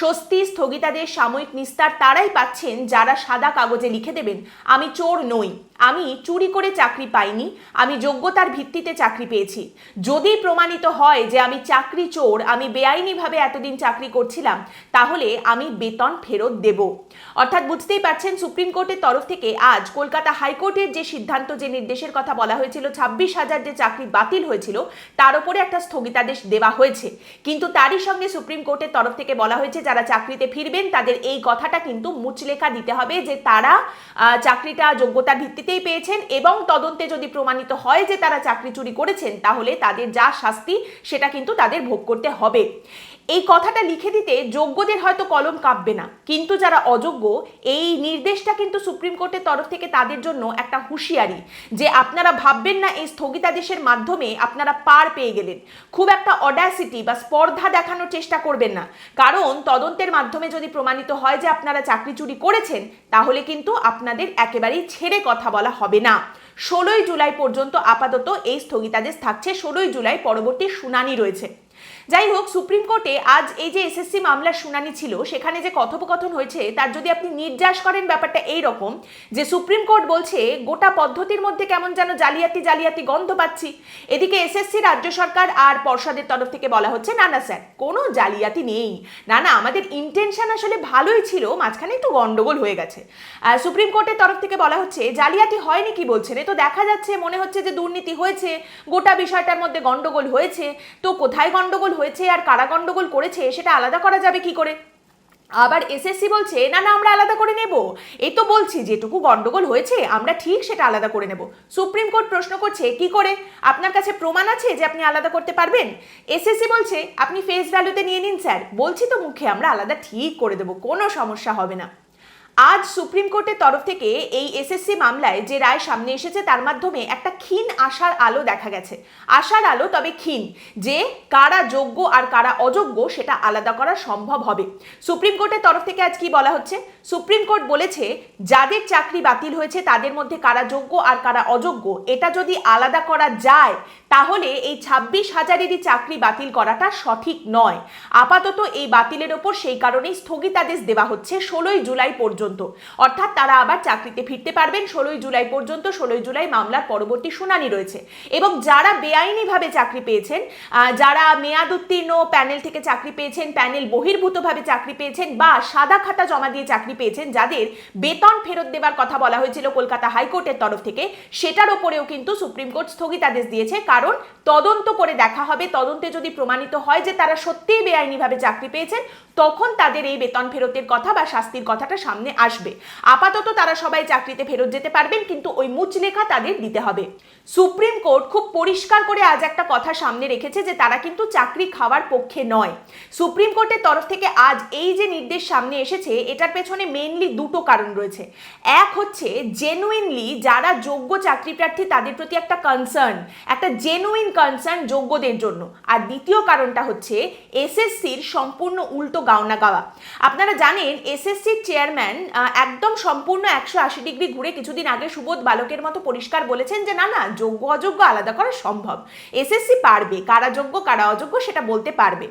স্বস্তি স্থগিতাদের সাময়িক নিস্তার তারাই পাচ্ছেন যারা সাদা কাগজে লিখে দেবেন। আমি চোর নই। আমি চুরি করে চাকরি পাইনি, আমি যোগ্যতার ভিত্তিতে চাকরি পেয়েছি। যদি প্রমাণিত হয় যে আমি চাকরি চোর, আমি বেআইনিভাবে এতদিন চাকরি করছিলাম, তাহলে আমি বেতন ফেরত দেব। অর্থাৎ বুঝতেই পারছেন, সুপ্রিম কোর্টের তরফ থেকে আজ কলকাতা হাইকোর্টের যে সিদ্ধান্ত, যে নির্দেশের কথা বলা হয়েছিল, ছাব্বিশ হাজার যে চাকরি বাতিল হয়েছিল, তার উপরে একটা স্থগিতাদেশ দেওয়া হয়েছে। কিন্তু তারই সঙ্গে সুপ্রিম কোর্টের তরফ থেকে বলা হয়েছে, যারা চাকরিতে ফিরবেন, তাদের এই কথাটা কিন্তু মুচলেখা দিতে হবে যে তারা চাকরিটা যোগ্যতার ভিত্তিতেই পেয়েছেন এবং তদন্তে যদি প্রমাণিত হয় যে তারা চাকরি চুরি করেছেন, তাহলে তাদের যা শাস্তি, সেটা কিন্তু তাদের ভোগ করতে হবে। এই কথাটা লিখে দিতে যোগ্যদের হয়তো কলম কাঁপবে না। কিন্তু যারা অযোগ্য, এই নির্দেশটা কিন্তু সুপ্রিম কোর্টের তরফ থেকে তাদের জন্য একটা হুঁশিয়ারি যে আপনারা ভাববেন না এই স্থগিতাদেশের মাধ্যমে আপনারা পার পেয়ে গেলেন। খুব একটা অডাসিটি বা স্পর্ধা দেখানোর চেষ্টা করবেন না। কারণ তদন্তের মাধ্যমে যদি প্রমাণিত হয় যে আপনারা চাকরি চুরি করেছেন, তাহলে কিন্তু আপনাদের একেবারেই ছেড়ে কথা বলা হবে না। ষোলোই জুলাই পর্যন্ত আপাতত এই স্থগিতাদেশ থাকছে। ষোলোই জুলাই পরবর্তী শুনানি রয়েছে। যাই হোক সুপ্রিম কোর্টে আজ এই যে এসএসসি মামলার শুনানি ছিল, সেখানে যে কথোপকথন হয়েছে, তার যদি আপনি নির্যাস করেন ব্যাপারটা এই রকম, যে সুপ্রিম কোর্ট বলছে, গোটা পদ্ধতির মধ্যে কেমন যেন জালিয়াতি জালিয়াতি গন্ধ পাচ্ছি। এদিকে এসএসসি, রাজ্য সরকার আর পর্ষদের তরফ থেকে বলা হচ্ছে, না না, স্যার, কোনো জালিয়াতি নেই। না না, আমাদের ইন্টেনশন আসলে ভালোই ছিল, মাঝখানে একটু গন্ডগোল হয়ে গেছে। সুপ্রিম কোর্টের তরফ থেকে বলা হচ্ছে, জালিয়াতি হয়নি কি বলছেন? এ তো দেখা যাচ্ছে, মনে হচ্ছে যে দুর্নীতি হয়েছে, গোটা বিষয়টার মধ্যে গন্ডগোল হয়েছে। তো কোথায় গন্ডগোল হয়েছে আর কারা গন্ডগোল করেছে সেটা আলাদা করা যাবে কি করে? আবার এসএসসি বলছে, না না, আমরা আলাদা করে নেব। এই তো বলছি, যেটুকু গন্ডগোল হয়েছে, আমরা ঠিক সেটা আলাদা করে নেব। সুপ্রিম কোর্ট প্রশ্ন করছে, কি করে? আপনার কাছে প্রমাণ আছে যে আপনি আলাদা করতে পারবেন? এসএসসি বলছে, আপনি ফেস ভ্যালুতে নিয়ে নিন, স্যার। বলছি তো মুখে, আমরা আলাদা ঠিক করে দেবো, কোনো সমস্যা হবে না। আজ সুপ্রিম কোর্টের তরফ থেকে এই এসএসসি মামলায় যে রায় সামনে এসেছে, তার মাধ্যমে একটা ক্ষীণ আশার আলো দেখা গেছে। আশার আলো তবে ক্ষীণ, যে কারা যোগ্য আর কারা অযোগ্য সেটা আলাদা করা সম্ভব হবে। সুপ্রিম কোর্টের তরফ থেকে আজ কি বলা হচ্ছে? সুপ্রিম কোর্ট বলেছে, যাদের চাকরি বাতিল হয়েছে, তাদের মধ্যে কারা যোগ্য আর কারা অযোগ্য, এটা যদি আলাদা করা যায় তাহলে এই ছাব্বিশ হাজারেরই চাকরি বাতিল করাটা সঠিক নয়। আপাতত এই বাতিলের ওপর সেই কারণেই স্থগিতাদেশ দেওয়া হচ্ছে ষোলোই জুলাই পর্যন্ত। অর্থাৎ তারা আবার চাকরিতে ফিরতে পারবেন ষোলোই জুলাই পর্যন্ত, ষোলোই জুলাই মামলার পরবর্তী শুনানি রয়েছে। এবং যারা বেআইনিভাবে চাকরি পেয়েছেন যারা মেয়াদ উত্তীর্ণ প্যানেল থেকে চাকরি পেয়েছেন, প্যানেল বহির্ভূতভাবে চাকরি পেয়েছেন বা সাদা খাতা জমা দিয়ে চাকরি পেয়েছেন, যাদের বেতন ফেরত দেবার কথা বলা হয়েছিল কলকাতা হাইকোর্টের তরফ থেকে, সেটার ওপরেও কিন্তু সুপ্রিম কোর্ট স্থগিতাদেশ দিয়েছে। কারণ তদন্ত করে দেখা হবে। তদন্তে যদি প্রমাণিত হয় যে তারা সত্যিই বেআইনিভাবে চাকরি পেয়েছেন, তখন তাদের এই বেতন ফেরতের কথা বা শাস্তির কথাটা সামনে আসবে। আপাতত তারা সবাই চাকরিতে ফেরত যেতে পারবেন, কিন্তু ওই মুচলেখা তাদের দিতে হবে। সুপ্রিম কোর্ট খুব পরিষ্কার করে আজ একটা কথা সামনে রেখেছে যে তারা কিন্তু চাকরি খাওয়ার পক্ষে নয়। সুপ্রিম কোর্টের তরফ থেকে আজ এই যে নির্দেশ সামনে এসেছে, এটার পেছনে মেনলি দুটো কারণ রয়েছে। এক হচ্ছে জেনুইনলি যারা যোগ্য চাকরি প্রার্থী তাদের প্রতি একটা কনসার্ন একটা জেনুইন কনসার্ন যোগ্যদের জন্য। আর দ্বিতীয় কারণটা হচ্ছে এসএসসির সম্পূর্ণ উল্টো গাওনা গাওয়া। আপনারা জানেন, এসএসসির চেয়ারম্যান একদম সম্পূর্ণ একশো আশি ডিগ্রি ঘুরে কিছুদিন আগে সুবোধ বালকের মতো পরিষ্কার বলেছেন যে, না না, যোগ্য অযোগ্য আলাদা করা সম্ভব। এসএসসি পারবে, কারা যোগ্য, কারা অযোগ্য সেটা বলতে পারবে।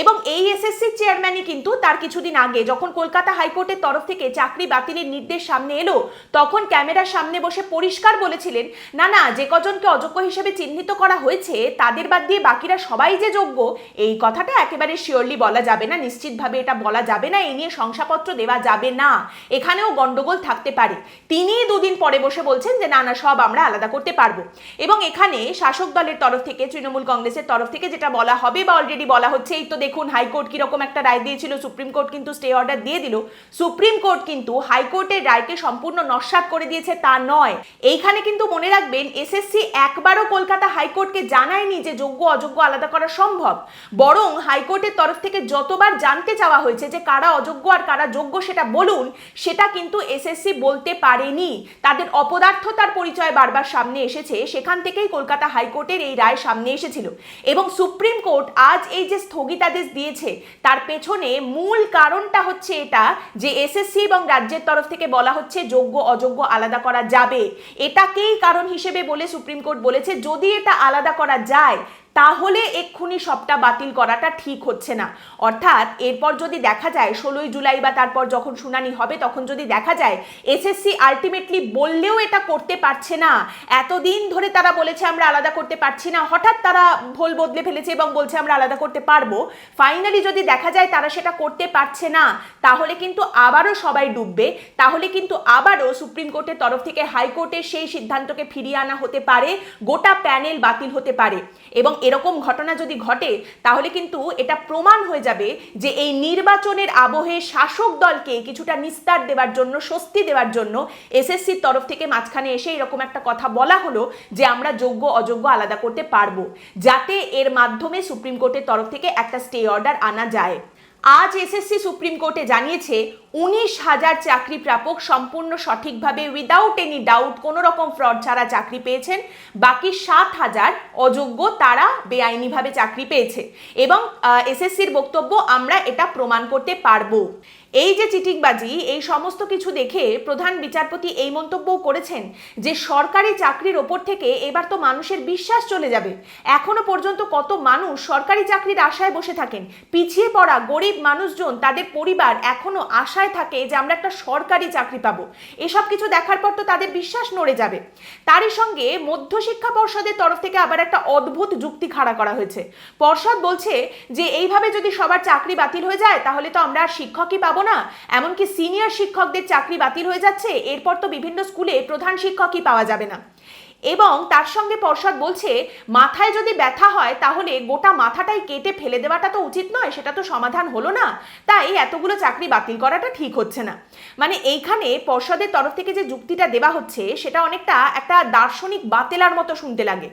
এবং এই এসএসসির চেয়ারম্যানই কিন্তু তার কিছুদিন আগে যখন কলকাতা হাইকোর্টের তরফ থেকে চাকরি বাতিলের নির্দেশ সামনে এলো, তখন ক্যামেরার সামনে বসে পরিষ্কার বলেছিলেন, না না, যে কজনকে অযোগ্য হিসেবে চিহ্নিত করা হয়েছে, তাদের বাদ দিয়ে বাকিরা সবাই যে যোগ্য, এই কথাটা একেবারে শিওরলি বলা যাবে না, নিশ্চিতভাবে এটা বলা যাবে না এই নিয়ে শংসাপত্র দেওয়া যাবে না। এখানেও গন্ডগোল থাকতে পারে। তিনি দুদিন পরে বসে বলছেন যে, না না, সব আমরা আলাদা করতে পারব। এবং এখানে শাসক দলের তরফ থেকে, তৃণমূল কংগ্রেসের তরফ থেকে যেটা বলা হবে বা অলরেডি বলা হচ্ছে, এই তো দেখুন হাইকোর্ট কীরকম একটা রায় দিয়েছিল, সুপ্রিম কোর্ট কিন্তু স্টে অর্ডার দিয়ে দিল। সুপ্রিম কোর্ট কিন্তু হাইকোর্টের রায়কে সম্পূর্ণ নস্বাত করে দিয়েছে, তা নয়। এইখানে কিন্তু মনে রাখবেন, এসএসসি একবারও কলকাতা হাইকোর্টকে জানায়নি যে যোগ্য, অযোগ্য আলাদা করা সম্ভব। বরং হাইকোর্টের তরফ থেকে যতবার জানতে চাওয়া হয়েছে যে কারা অযোগ্য আর কারা যোগ্য সেটা বলুন, সেটা কিন্তু এসএসসি বলতে পারেনি। তাদের অপদার্থতার পরিচয় বারবার সামনে এসেছে। সেখান থেকেই কলকাতা হাইকোর্টের এই রায় সামনে এসেছিল। এবং সুপ্রিম কোর্ট আজ এই যে স্থগিতাদেশ দিয়েছে, তার পেছনে মূল কারণটা হচ্ছে এটা যে এসএসসি এবং রাজ্যের তরফ থেকে বলা হচ্ছে যোগ্য, অযোগ্য আলাদা করা যাবে। এটাকেই কারণ হিসেবে বলে সুপ্রিম কোর্ট বলেছে। যদি এটা আলাদা করা যায়। তাহলে এক্ষুনি সবটা বাতিল করাটা ঠিক হচ্ছে না। অর্থাৎ এরপর যদি দেখা যায় ষোলোই জুলাই বা তারপর যখন শুনানি হবে, তখন যদি দেখা যায় এসএসসি আলটিমেটলি বললেও এটা করতে পারছে না। এতদিন ধরে তারা বলেছে আমরা আলাদা করতে পারছি না। হঠাৎ তারা ভোল বদলে ফেলেছে এবং বলছে আমরা আলাদা করতে পারব। ফাইনালি যদি দেখা যায় তারা সেটা করতে পারছে না, তাহলে কিন্তু আবারও সবাই ডুববে। তাহলে কিন্তু আবারও সুপ্রিম কোর্টের তরফ থেকে হাইকোর্টের সেই সিদ্ধান্তকে ফিরিয়ে আনা হতে পারে। গোটা প্যানেল বাতিল হতে পারে। এবং এরকম ঘটনা যদি ঘটে, তাহলে কিন্তু এটা প্রমাণ হয়ে যাবে যে এই নির্বাচনের আবহে শাসক দলকে কিছুটা নিস্তার দেওয়ার জন্য, স্বস্তি দেওয়ার জন্য এসএসসির তরফ থেকে মাঝখানে এসে এরকম একটা কথা বলা হলো যে আমরা যোগ্য, অযোগ্য আলাদা করতে পারব, যাতে এর মাধ্যমে সুপ্রিম কোর্টের তরফ থেকে একটা স্টে অর্ডার আনা যায়। আজ এসএসসি সুপ্রিম কোর্টে জানিয়েছে, উনিশ হাজার চাকরি প্রাপক সম্পূর্ণ সঠিকভাবে উইদাউট এনি ডাউট কোনো রকম ফ্রড ছাড়া চাকরি পেয়েছেন। বাকি সাত হাজার অযোগ্য তারা বেআইনিভাবে চাকরি পেয়েছে। এবং এসএসসির বক্তব্য আমরা এটা প্রমাণ করতে পারব। এই যে চিটিংবাজি, এই সমস্ত কিছু দেখে প্রধান বিচারপতি এই মন্তব্যও করেছেন যে সরকারি চাকরির ওপর থেকে এবার তো মানুষের বিশ্বাস চলে যাবে। এখনও পর্যন্ত কত মানুষ সরকারি চাকরির আশায় বসে থাকেন। পিছিয়ে পড়া গরিব মানুষজন, তাদের পরিবার এখনও আশায় থাকে যে আমরা একটা সরকারি চাকরি পাবো। এসব কিছু দেখার পর তো তাদের বিশ্বাস নড়ে যাবে। তারই সঙ্গে মধ্যশিক্ষা পর্ষদের তরফ থেকে আবার একটা অদ্ভুত যুক্তি খাড়া করা হয়েছে। পর্ষদ বলছে যে, এইভাবে যদি সবার চাকরি বাতিল হয়ে যায়, তাহলে তো আমরা আর শিক্ষকই পাবো না? এমনকি সিনিয়র শিক্ষকদের চাকরি বাতিল হয়ে যাচ্ছে, এরপর তো বিভিন্ন স্কুলে প্রধান শিক্ষকই পাওয়া যাবে না। এবং তার সঙ্গে পর্ষদ বলছে, মাথায় যদি ব্যথা হয়, তাহলে গোটা মাথাটাই কেটে ফেলে দেওয়াটা তো উচিত নয়, সেটা তো সমাধান হলো না। তাই এতগুলো চাকরি বাতিল করাটা ঠিক হচ্ছে না। মানে এইখানে পর্ষদের তরফ থেকে যে যুক্তিটা দেওয়া হচ্ছে, সেটা অনেকটা একটা দার্শনিক বাতেলার মতো শুনতে লাগে।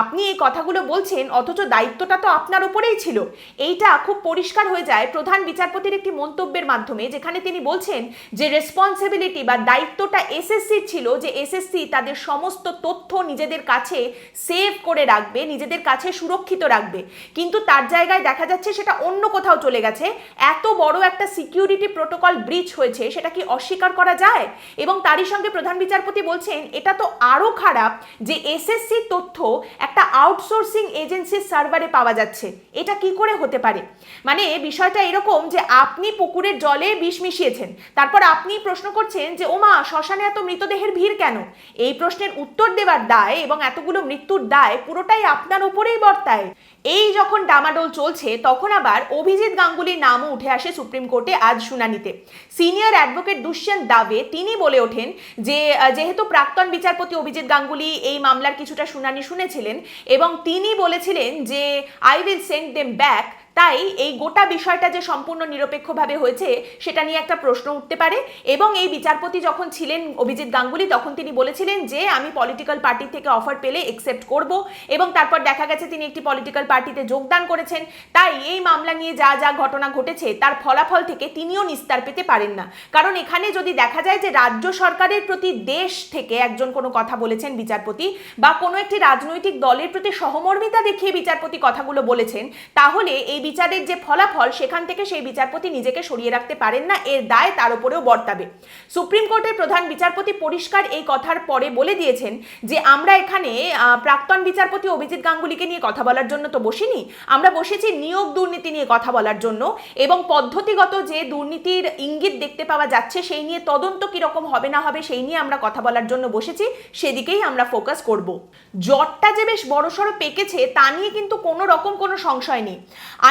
আপনি এই কথাগুলো বলছেন, অথচ দায়িত্বটা তো আপনার উপরেই ছিল। এইটা খুব পরিষ্কার হয়ে যায় প্রধান বিচারপতির একটি মন্তব্যের মাধ্যমে, যেখানে তিনি বলছেন যে রেসপন্সিবিলিটি বা দায়িত্বটা এসএসসির ছিল, যে এসএসসি তাদের সমস্ত তথ্য নিজেদের কাছে সেভ করে রাখবে, নিজেদের কাছে সুরক্ষিত রাখবে। কিন্তু তার জায়গায় দেখা যাচ্ছে সেটা অন্য কোথাও চলে গেছে। এত বড় একটা সিকিউরিটি প্রোটোকল ব্রিচ হয়েছে, সেটা কি অস্বীকার করা যায়? এবং তারই সঙ্গে প্রধান বিচারপতি বলছেন, এটা তো আরও খারাপ যে এসএসসি তথ্য একটা আউটসোর্সিং এজেন্সির সার্ভারে পাওয়া যাচ্ছে। এটা কি করে হতে পারে? মানে বিষয়টা এরকম যে আপনি পুকুরের জলে বিষ মিশিয়েছেন, তারপর আপনি প্রশ্ন করছেন যে, ওমা, শ্মশানে এত মৃতদেহের ভিড় কেন? এই প্রশ্নের উত্তর দেওয়ার দায় এবং এতগুলো মৃত্যুর দায় পুরোটাই আপনার উপরেই বর্তায়। এই যখন ডামাডোল চলছে, তখন আবার অভিজিৎ গাঙ্গুলির নামও উঠে আসে সুপ্রিম কোর্টে আজ শুনানিতে। সিনিয়র অ্যাডভোকেট দুষ্যন্ত দাবে তিনি বলে ওঠেন যে যেহেতু প্রাক্তন বিচারপতি অভিজিৎ গাঙ্গুলি এই মামলার কিছুটা শুনানি শুনেছিলেন এবং তিনি বলেছিলেন যে I will send them back তাই এই গোটা বিষয়টা যে সম্পূর্ণ নিরপেক্ষভাবে হয়েছে, সেটা নিয়ে একটা প্রশ্ন উঠতে পারে। এবং এই বিচারপতি যখন ছিলেন অভিজিৎ গাঙ্গুলি, তখন তিনি বলেছিলেন যে, আমি পলিটিক্যাল পার্টি থেকে অফার পেলে একসেপ্ট করব। এবং তারপর দেখা গেছে তিনি একটি পলিটিক্যাল পার্টিতে যোগদান করেছেন। তাই এই মামলা নিয়ে যা যা ঘটনা ঘটেছে, তার ফলাফল থেকে তিনিও নিস্তার পেতে পারেন না। কারণ এখানে যদি দেখা যায় যে, রাজ্য সরকারের প্রতি দেশ থেকে একজন কোনো কথা বলেছেন বিচারপতি বা কোনো একটি রাজনৈতিক দলের প্রতি সহমর্মিতা দেখিয়ে বিচারপতি কথাগুলো বলেছেন, তাহলে এই বিচারের যে ফলাফল, সেখান থেকে সেই বিচারপতি নিজেকে সরিয়ে রাখতে পারেন না, এর দায় তার উপরেও বর্তাবে। সুপ্রিম কোর্টের প্রধান বিচারপতি পরিষ্কার এই কথার পরে বলে দিয়েছেন যে, আমরা এখানে প্রাক্তন বিচারপতি অভিজিৎ গাঙ্গুলিকে নিয়ে কথা বলার জন্য তো বসিনি। আমরা বসেছি নিয়োগ দুর্নীতি নিয়ে কথা বলার জন্য এবং পদ্ধতিগত যে দুর্নীতির ইঙ্গিত দেখতে পাওয়া যাচ্ছে, সেই নিয়ে তদন্ত কীরকম হবে না হবে, সেই নিয়ে আমরা কথা বলার জন্য বসেছি। সেদিকেই আমরা ফোকাস করব। জটটা যে বেশ বড়সড় পেকেছে, তা নিয়ে কিন্তু কোনো রকম কোনো সংশয় নেই।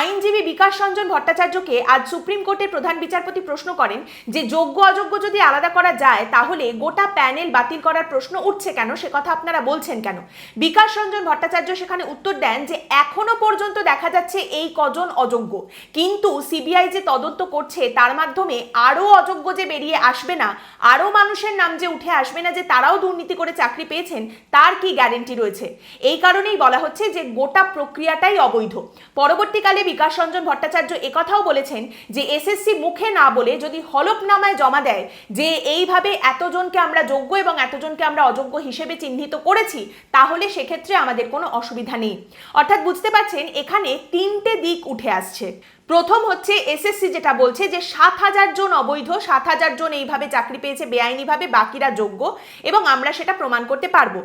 আইনজীবী বিকাশ রঞ্জন ভট্টাচার্যকে আজ সুপ্রিম কোর্টের প্রধান বিচারপতি প্রশ্ন করেন যে, যোগ্য অযোগ্য যদি আলাদা করা যায়, তাহলে গোটা প্যানেল বাতিল করার প্রশ্ন উঠছে কেন? সে কথা আপনারা বলছেন কেন? বিকাশ রঞ্জন ভট্টাচার্য সেখানে উত্তর দেন যে, এখনও পর্যন্ত দেখা যাচ্ছে এই কজন অযোগ্য। কিন্তু সিবিআই যে তদন্ত করছে, তার মাধ্যমে আরও অযোগ্য যে বেরিয়ে আসবে না, আরও মানুষের নাম যে উঠে আসবে না, যে তারাও দুর্নীতি করে চাকরি পেয়েছেন, তার কি গ্যারেন্টি রয়েছে? এই কারণেই বলা হচ্ছে যে, গোটা প্রক্রিয়াটাই অবৈধ। পরবর্তীকালে বিকাশ রঞ্জন ভট্টাচার্য একথাও বলেছেন যে এসএসসি মুখে না বলে যদি হলফনামায় জমা দেয় যে এইভাবে এতজনকে আমরা যোগ্য এবং এতজনকে আমরা অযোগ্য হিসেবে চিহ্নিত করেছি, তাহলে সেক্ষেত্রে আমাদের কোনো অসুবিধা নেই। অর্থাৎ বুঝতে পারছেন, এখানে তিনটে দিক উঠে আসছে। প্রথম হচ্ছে এসএসসি যেটা বলছে যে সাত হাজার জন অবৈধ, সাত হাজার জন এইভাবে চাকরি পেয়েছে বেআইনিভাবে, বাকিরা যোগ্য, এবং আমরা সেটা প্রমাণ করতে পারব।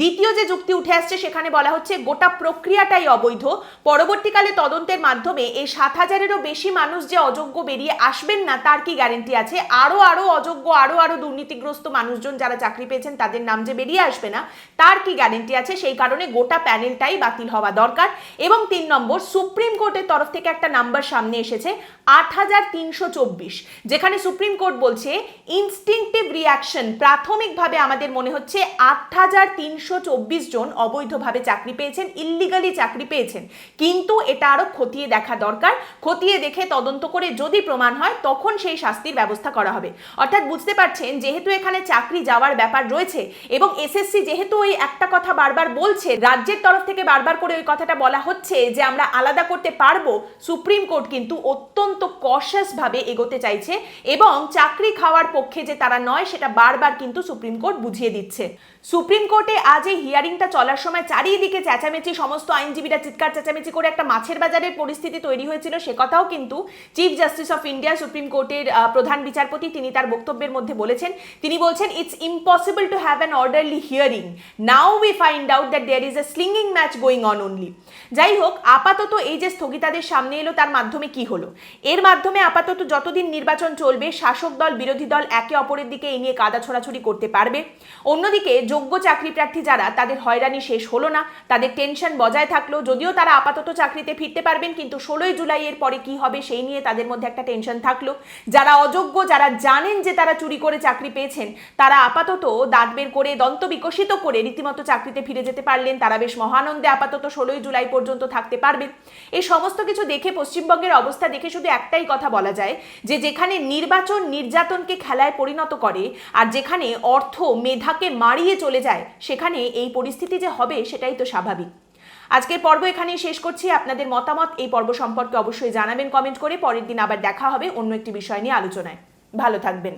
দ্বিতীয় যে যুক্তি উঠে আসছে সেখানে বলা হচ্ছে গোটা প্রক্রিয়াটাই অবৈধ। পরবর্তীকালে তদন্তের মাধ্যমে এই সাত হাজারেরও বেশি মানুষ যে অযোগ্য বেরিয়ে আসবেন না, তার কি গ্যারেন্টি আছে? আরও আরও অযোগ্য আরও আরও দুর্নীতিগ্রস্ত মানুষজন যারা চাকরি পেয়েছেন, তাদের নাম যে বেরিয়ে আসবে না, তার কি গ্যারেন্টি আছে? সেই কারণে গোটা প্যানেলটাই বাতিল হওয়া দরকার। এবং তিন নম্বর, সুপ্রিম কোর্টের তরফ থেকে একটা নাম্বার সামনে এসেছে আট হাজার তিনশো চব্বিশ যেখানে সুপ্রিম কোর্ট বলছে ইনস্টিংটিভ রিয়াকশন প্রাথমিকভাবে আমাদের মনে হচ্ছে আট হাজার তিনশো চব্বিশ জন অবৈধভাবে চাকরি পেয়েছেন ইল্লিগালি চাকরি পেয়েছেন। কিন্তু এটা আরও খতিয়ে দেখা দরকার। খতিয়ে দেখে তদন্ত করে যদি প্রমাণ হয়, তখন সেই শাস্তির ব্যবস্থা করা হবে। অর্থাৎ বুঝতে পারছেন, যেহেতু এখানে চাকরি যাওয়ার ব্যাপার রয়েছে এবং এসএসসি যেহেতু ওই একটা কথা বারবার বলছে, রাজ্যের তরফ থেকে বারবার করে ওই কথাটা বলা হচ্ছে যে আমরা আলাদা করতে পারব, সুপ্রিম কোর্ট কিন্তু অত্যন্ত কশাস ভাবে এগোতে চাইছে এবং চাকরি খাওয়ার পক্ষে যে তারা নয় সেটা বারবার কিন্তু সুপ্রিম কোর্ট বুঝিয়ে দিচ্ছে। সুপ্রিম কোর্টে আজ এই হিয়ারিংটা চলার সময় চারিদিকে চেঁচামেচি, সমস্ত আইনজীবীরা চিৎকার চেঁচামেচি করে একটা মাছের বাজারের পরিস্থিতি তৈরি হয়েছিল। সে কথাও কিন্তু chief justice of India supreme কোর্টের প্রধান বিচারপতি তিনি তার বক্তব্যের মধ্যে বলেছেন। তিনি বলছেন it's impossible to have an orderly hearing now we find out that there is a slinging match going on only যাই হোক, আপাতত এই যে স্থগিতাদের সামনে এলো, তার মাধ্যমে কি হলো? এর মাধ্যমে আপাতত যতদিন নির্বাচন চলবে, শাসক দল, বিরোধী দল একে অপরের দিকে এই নিয়ে কাদা ছোড়াছুড়ি করতে পারবে। অন্যদিকে যোগ্য চাকরি প্রার্থী যারা, তাদের হয়রানি শেষ হলো না। তাদের টেনশন বজায় থাকল। যদিও তারা আপাতত চাকরিতে ফিরতে পারবেন, কিন্তু ষোলোই জুলাই এর পরে কি হবে সেই নিয়ে তাদের মধ্যে একটা টেনশন থাকল। যারা অযোগ্য, যারা জানেন যে তারা চুরি করে চাকরি পেয়েছেন, তারা আপাতত দাঁত বের করে দন্ত বিকশিত করে রীতিমতো চাকরিতে ফিরে যেতে পারলেন। তারা বেশ মহানন্দে আপাতত ষোলোই জুলাই পর্যন্ত থাকতে পারবেন এই সমস্ত কিছু দেখে পশ্চিমবঙ্গের অবস্থা দেখে শুধু একটাই কথা বলা যায়, যে যেখানে নির্বাচন নির্যাতনকে খেলায় পরিণত করে আর যেখানে অর্থ মেধাকে মারিয়ে চলে যায়, সেখানে এই পরিস্থিতি যে হবে সেটাই তো স্বাভাবিক। আজকের পর্ব এখানেই শেষ করছি। আপনাদের মতামত এই পর্ব সম্পর্কে অবশ্যই জানাবেন, কমেন্ট করে। পরের দিন আবার দেখা হবে অন্য একটি বিষয় নিয়ে আলোচনায়। ভালো থাকবেন।